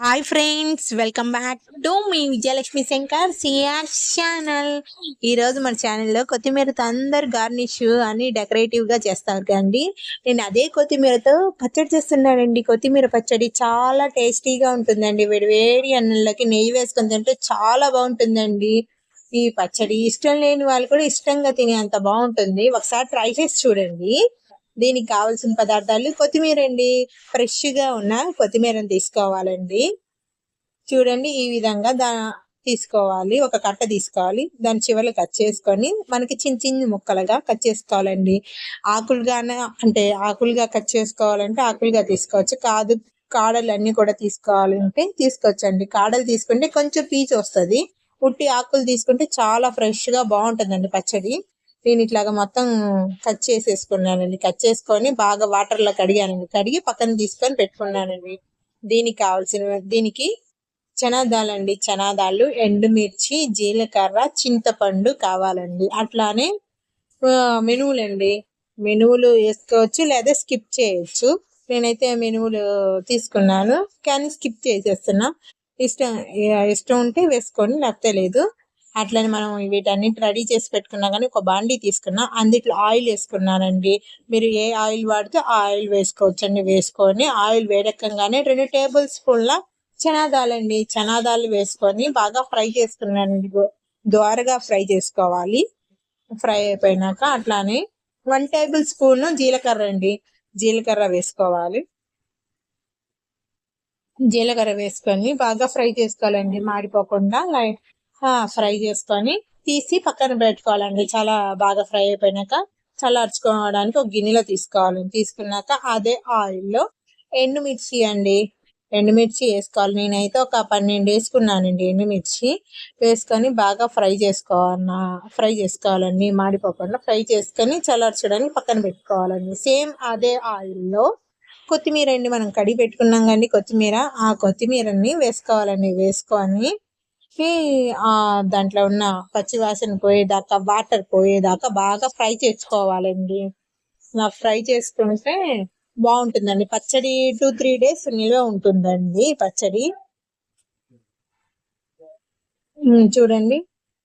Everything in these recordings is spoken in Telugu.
Hi friends welcome back to me Vijayalakshmi Shankar CR channel ఈరోజు మన ఛానల్లో కొత్తిమీరతో అందరు గార్నిష్ అని డెకరేటివ్గా చేస్తారు కదండి. నేను అదే కొత్తిమీరతో పచ్చడి చేస్తున్నానండి. కొత్తిమీర పచ్చడి చాలా టేస్టీగా ఉంటుందండి. వేడి వేడి అన్నంలోకి నెయ్యి వేసుకొని తింటే చాలా బాగుంటుందండి. ఈ పచ్చడి ఇష్టం లేని వాళ్ళు కూడా ఇష్టంగా తినే అంత బాగుంటుంది. ఒకసారి ట్రై చేసి చూడండి. దీనికి కావాల్సిన పదార్థాలు కొత్తిమీర అండి ఫ్రెష్గా ఉన్న కొత్తిమీరని తీసుకోవాలండి. చూడండి ఈ విధంగా దా తీసుకోవాలి. ఒక కట్ట తీసుకోవాలి. దాని చివరలు కట్ చేసుకొని మనకి చిన్న చిన్న ముక్కలుగా కట్ చేసుకోవాలండి. ఆకులుగా అంటే ఆకులుగా కట్ చేసుకోవాలంటే ఆకులుగా తీసుకోవచ్చు. కాదు కాడలు అన్ని కూడా తీసుకోవాలంటే తీసుకోవచ్చండి. కాడలు తీసుకుంటే కొంచెం పీచు వస్తుంది. ఉట్టి ఆకులు తీసుకుంటే చాలా ఫ్రెష్గా బాగుంటుందండి పచ్చడి. నేను ఇట్లాగా మొత్తం కట్ చేసేసుకున్నానండి. కట్ చేసుకొని బాగా వాటర్లో కడిగానండి. కడిగి పక్కన తీసుకొని పెట్టుకున్నానండి. దీనికి కావాల్సిన దీనికి చనాదాలు అండి చనాదాలు ఎండుమిర్చి జీలకర్ర చింతపండు కావాలండి. అట్లానే మెనువులండి. మెనువులు వేసుకోవచ్చు లేదా స్కిప్ చేయొచ్చు. నేనైతే మెనువులు తీసుకున్నాను. కానీ స్కిప్ చేసేస్తున్నా. ఇష్టం ఇష్టం ఉంటే వేసుకొని లేకపోతే లేదు. అట్లని మనం వీటన్నిటి రెడీ చేసి పెట్టుకున్నా కానీ ఒక బాండీ తీసుకున్నా అందుట్లో ఆయిల్ వేసుకున్నానండి మీరు ఏ ఆయిల్ వాడితే ఆ ఆయిల్ వేసుకోవచ్చండి. వేసుకొని ఆయిల్ వేడెక్కగానే రెండు టేబుల్ స్పూన్ల చనాదాలండి. చనాదాలు వేసుకొని బాగా ఫ్రై చేసుకున్నానండి ద్వారగా ఫ్రై చేసుకోవాలి. ఫ్రై అయిపోయినాక అట్లానే వన్ టేబుల్ స్పూన్ జీలకర్ర అండి. జీలకర్ర వేసుకోవాలి. జీలకర్ర వేసుకొని బాగా ఫ్రై చేసుకోవాలండి. మాడిపోకుండా లైట్ ఫ్రై చేసుకొని తీసి పక్కన పెట్టుకోవాలండి. చాలా బాగా ఫ్రై అయిపోయినాక చల్లార్చుకోవడానికి ఒక గిన్నెలో తీసుకోవాలి. తీసుకున్నాక అదే ఆయిల్లో ఎండుమిర్చి అండి. ఎండుమిర్చి వేసుకోవాలి. నేనైతే ఒక పన్నెండు వేసుకున్నానండి ఎండుమిర్చి. వేసుకొని బాగా ఫ్రై చేసుకోవాలన్న ఫ్రై చేసుకోవాలండి. మాడిపోకుండా ఫ్రై చేసుకొని చల్లార్చడానికి పక్కన పెట్టుకోవాలండి. సేమ్ అదే ఆయిల్లో కొత్తిమీర అండి మనం కడిగి పెట్టుకున్నాం కానీ కొత్తిమీర. ఆ కొత్తిమీరని వేసుకోవాలండి. వేసుకొని ఆ దాంట్లో ఉన్న పచ్చి వాసన పోయేదాకా వాటర్ పోయేదాకా బాగా ఫ్రై చేసుకోవాలండి. నా ఫ్రై చేసుకుంటే బాగుంటుందండి. పచ్చడి టూ త్రీ డేస్ నిల్వ ఉంటుందండి పచ్చడి. చూడండి.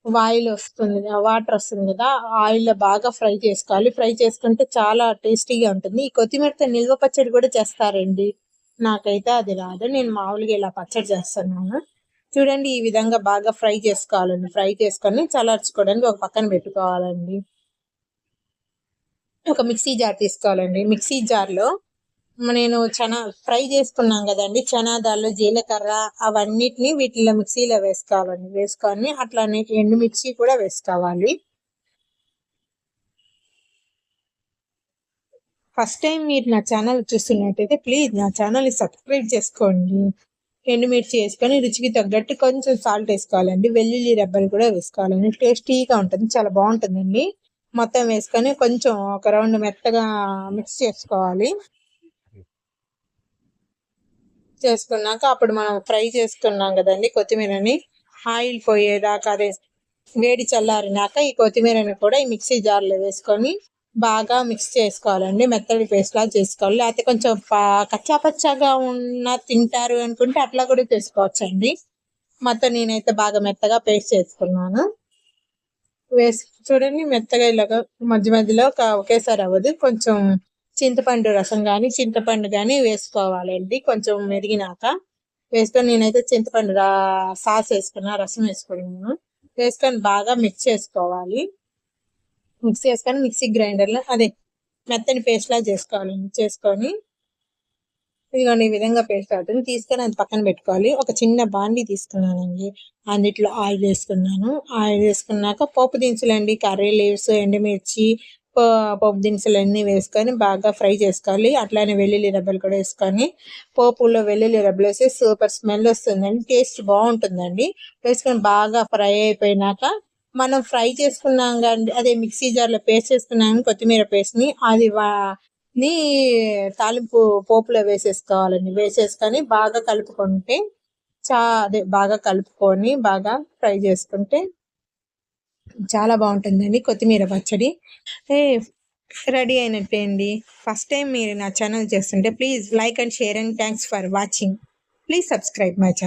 ఆయిల్ వస్తుంది వాటర్ వస్తుంది కదా ఆయిల్ బాగా ఫ్రై చేసుకోవాలి. ఫ్రై చేసుకుంటే చాలా టేస్టీగా ఉంటుంది. ఈ కొత్తిమీరతో నిల్వ పచ్చడి కూడా చేస్తారండి. నాకైతే అది రాదు. నేను మామూలుగా ఇలా పచ్చడి చేస్తున్నాను చూడండి ఈ విధంగా బాగా ఫ్రై చేసుకోవాలండి. ఫ్రై చేసుకొని చల్లార్చుకోవడానికి ఒక పక్కన పెట్టుకోవాలండి. ఒక మిక్సీ జార్ తీసుకోవాలండి. మిక్సీ జార్లో నేను చనా ఫ్రై చేసుకున్నాం కదండి. చనాదాలు జీలకర్ర అవన్నిటిని వీటిలో మిక్సీలో వేసుకోవాలండి. వేసుకొని అట్లానే ఎండుమిర్చి కూడా వేసుకోవాలి. ఫస్ట్ టైం మీరు నా ఛానల్ చూస్తున్నట్టయితే ప్లీజ్ నా ఛానల్ని సబ్స్క్రైబ్ చేసుకోండి. ఎండుమిర్చి వేసుకొని రుచికి తగ్గట్టు కొంచెం సాల్ట్ వేసుకోవాలండి. వెల్లుల్లి రెబ్బలు కూడా వేసుకోవాలండి. టేస్టీగా ఉంటుంది చాలా బాగుంటుందండి. మొత్తం వేసుకొని కొంచెం ఒక రౌండ్ మెత్తగా మిక్స్ చేసుకోవాలి. చేసుకున్నాక అప్పుడు మనం ఫ్రై చేసుకున్నాం కదండి కొత్తిమీరని. ఆయిల్ పోయేదాకా అదే వేడి చల్లారినాక ఈ కొత్తిమీరని కూడా ఈ మిక్సీ జార్లో వేసుకొని బాగా మిక్స్ చేసుకోవాలండి. మెత్తడి పేస్ట్ లాగా చేసుకోవాలి. లేకపోతే కొంచెం కచ్చాపచ్చాగా ఉన్న తింటారు అనుకుంటే అట్లా కూడా చేసుకోవచ్చండి. మొత్తం నేనైతే బాగా మెత్తగా పేస్ట్ చేసుకున్నాను. వేసి చూడండి మెత్తగా ఇలాగా మధ్య మధ్యలో ఒకేసారి అవ్వదు. కొంచెం చింతపండు రసం కానీ చింతపండు కానీ వేసుకోవాలండి. కొంచెం మెరిగినాక వేసుకొని నేనైతే చింతపండు సాస్ వేసుకున్నా రసం వేసుకున్నాను. వేసుకొని బాగా మిక్స్ చేసుకోవాలి. మిక్స్ చేసుకొని మిక్సీ గ్రైండర్లో అదే మెత్తని పేస్ట్లా చేసుకోవాలి. చేసుకొని ఇదిగోండి ఈ విధంగా పేస్ట్ అవుతుంది. తీసుకొని అది పక్కన పెట్టుకోవాలి. ఒక చిన్న బాండి తీసుకున్నానండి. అందుట్లో ఆయిల్ వేసుకున్నాను. ఆయిల్ వేసుకున్నాక పోపు దినుసులండి కర్రీ లీవ్స్ ఎండుమిర్చి పోపు దినుసులు అన్నీ వేసుకొని బాగా ఫ్రై చేసుకోవాలి. అట్లానే వెల్లుల్లి రబ్బలు కూడా వేసుకొని పోపులో వెల్లుల్లి రబ్బలు వేసి సూపర్ స్మెల్ వస్తుందండి. టేస్ట్ బాగుంటుందండి. వేసుకొని బాగా ఫ్రై అయిపోయినాక మనం ఫ్రై చేసుకున్నాం కానీ అదే మిక్సీ జార్లో పేస్ట్ చేసుకున్నాం కొత్తిమీర పేస్ట్ని అది ని తాలింపు పోపులో వేసేసుకోవాలండి. వేసేసుకొని బాగా కలుపుకుంటే చా అదే బాగా కలుపుకొని బాగా ఫ్రై చేసుకుంటే చాలా బాగుంటుందండి కొత్తిమీర పచ్చడి. రెడీ అయినట్టే అండి. ఫస్ట్ టైం మీరు నా ఛానల్ చేస్తుంటే please like and share and thanks for watching. Please subscribe my channel